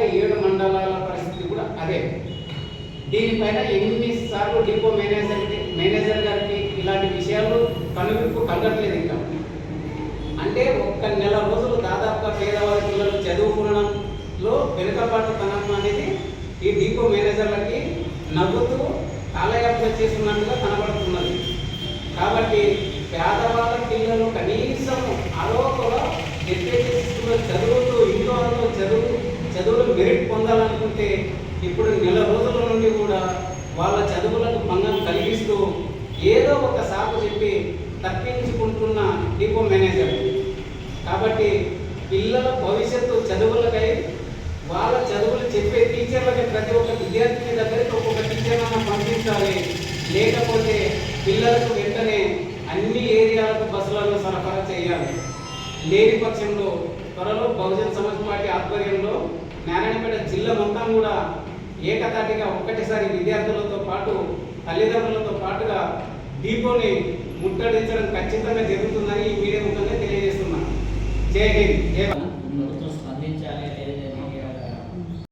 ఏడు మండలాల పరిస్థితి కూడా అదే. దీనిపైన ఎన్నిసార్లు డిపో మేనేజర్కి మేనేజర్ గారికి ఇలాంటి విషయాలు కనువిప్పు కలగట్లేదు ఇంకా. అంటే ఒక్క నెల రోజులు దాదాపుగా పేదవారి పిల్లలు చదువుకోవడంలో వెనుకబాటుతనం అనేది ఈ డిపో మేనేజర్లకి నవ్వుతూ కాలయాపన చేస్తున్నట్టుగా కనబడుతున్నది. కాబట్టి పేద చదువులు మెరిట్ పొందాలనుకుంటే ఇప్పుడు నెల రోజుల నుండి కూడా వాళ్ళ చదువులకు భంగం కలిగిస్తూ ఏదో ఒక సాకు చెప్పి తప్పించుకుంటున్న డిపో మేనేజర్. కాబట్టి పిల్లల భవిష్యత్తు చదువులకై వాళ్ళ చదువులు చెప్పే టీచర్లకి ప్రతి ఒక్క విద్యార్థిని దగ్గరికి ఒక్కొక్క టీచర్లను పంపించాలి. లేకపోతే పిల్లలకు వెంటనే అన్ని ఏరియాలకు బస్సులను సరఫరా చేయాలి. లేని పక్షంలో త్వరలో బహుజన్ సమాజ్ పార్టీ ఆధ్వర్యంలో నారాయణపేట జిల్లా మొత్తం కూడా ఏకతాటిగా ఒక్కటిసారి విద్యార్థులతో పాటు తల్లిదండ్రులతో పాటుగా దీపోని ముట్టడించడం ఖచ్చితంగా జరుగుతుందని మీడియా ముఖంగా తెలియజేస్తున్నాను జై హింద్. స్పందించాలి